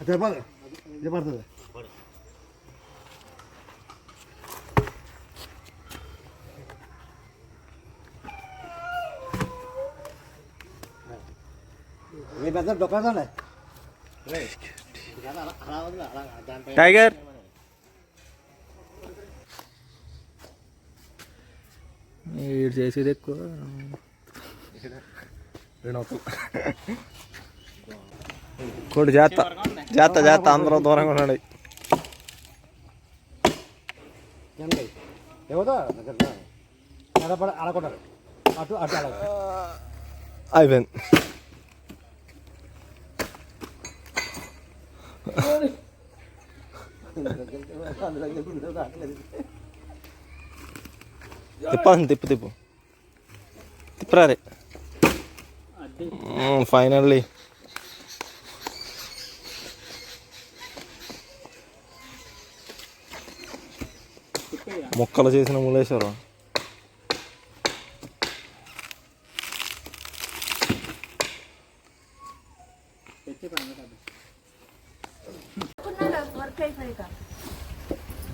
అదే పద. ఇది పడుతుంది. పెద్ద డొక్కాదండి టైగర్. వీడు చేసేది ఎక్కువ. కొడు చేత చేత చేత అందరూ దూరంగా ఉన్నాడు ఎండి ఏమవుతా అలా అలా కొట్టాలి అటు అటు అలా అయిపోయింది తిప్పాలి తిప్పు తిప్పు తిప్పరా రే ఫైనల్లీ మొక్కలు చేసిన ములేశ్వరం.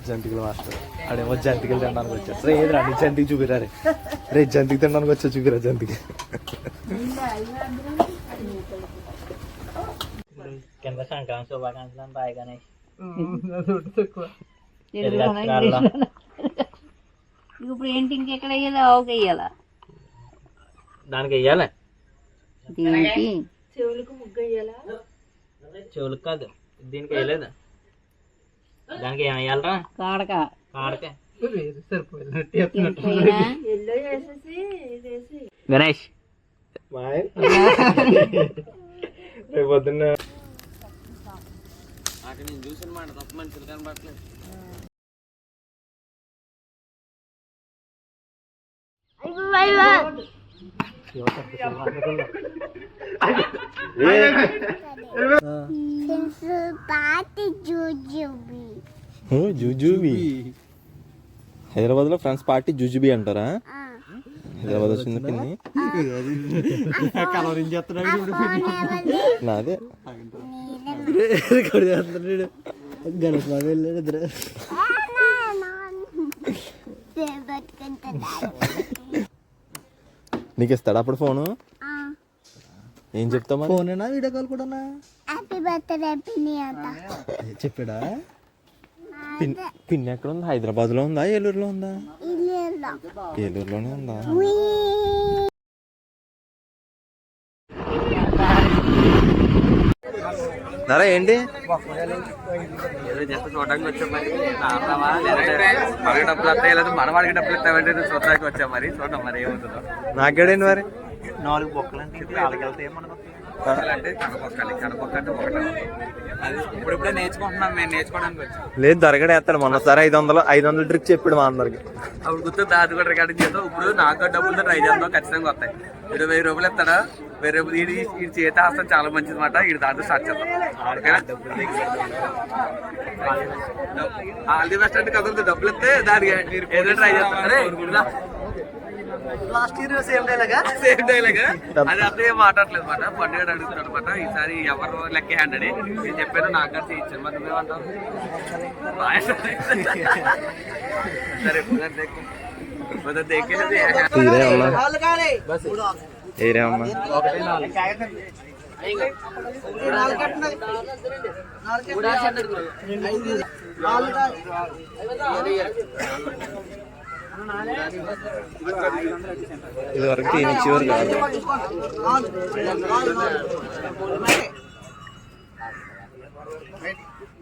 జంతికలు మాస్టర్. ఆడేమో జంతికలు తినడానికి వచ్చాడు. రే ఏది రండి జంతికి చూపిరా రే. రే జంతికి తినడానికి వచ్చా చూపిరా జంతికి. కింద సంక్రాంతి శుభాకాంక్షలు అని రాయి గణేష్. ఇప్పుడు ఏంటి ఎక్కడ వేయాలి? ఆవుకి వేయాలా? దానికి వెయ్యాలి దీనికి? చెవులకు కాదు దీనికి వేయలేదు? దానికి ఏం వేయాలరా? కాడక. కాడకే. గణేష్. రేపు పొద్దున్న అక్కడ నేను చూసిన మాట తప్ప మనుషులు కనబడట్లేదు. జూజూబీ. హైదరాబాద్లో ఫ్రెండ్స్ పార్టీ జూజుబీ అంటారా? హైదరాబాద్ వచ్చింది పిన్ని. కలవరింగ్ చేస్తున్నాడు నాదే. గణేష్ బాబు వెళ్ళాడు ఇద్దరు. నీకు ఇస్తాడా అప్పుడు ఫోను? ఏం చెప్తావు మరి? ఫోన్ అయినా వీడియో కాల్ కూడా హ్యాపీ బర్త్డే పిన్ని అంట. చెప్పాడా? పిన్ పిన్ ఎక్కడ ఉంది హైదరాబాద్లో ఉందా? ఏలూరులో ఉందా? ఏలూరులోనే ఉందా? నరా ఏంటి? చూడడానికి వచ్చాం మరి. మనకి డబ్బులు వస్తాయి? లేదా మన వాడికి డబ్బులు ఇస్తామంటే చూడడానికి వచ్చాం మరి. చూద్దాం మరి ఏమవుతుందో నాకేడేంటి మరి? నాలుగు బొక్కలు అంటే వాళ్ళకి వెళ్తే లేదు దొరకడే వేస్తాడు మొన్నసారి ఐదు వందలు ఐదు వందల ట్రిక్ చెప్పాడు మా అందరికి. అప్పుడు గుర్తుంది అది కూడా రికార్డింగ్ చేద్దాం. ఇప్పుడు నాకు డబ్బులతో ట్రై చేద్దాం ఖచ్చితంగా వస్తాయి. వెయ్యి రూపాయలు ఇస్తాడా? రూపాయలు ఇది ఈ చేత ఆస్తం చాలా మంచిది మాట ఇది దాంట్లో స్టార్ట్ చేద్దాం. ఆల్ ది బెస్ట్ అంటే కదులుతుంది డబ్బులు ఇస్తే దానికి ఏదో ట్రై చేస్తాం అరే లాస్ట్ ఇయర్ సేమ్ డైలాగా సేమ్ డైలాగ్ అది అదే మాట్లాడలేదు మాట పండుగ అడుగుతున్నాడు అనమాట ఈసారి ఎవరు లెక్క హ్యాండ్ అని నేను చెప్పాను నాకు కూడా చేయించాను మరి నువ్వేమంటావు? సరే దేకు పొద్దున్న దేకేది తీరే ఉన్నా ఏరే అమ్మా ఇది వరకు తీనిచ్చేవారు కాదు చూడండి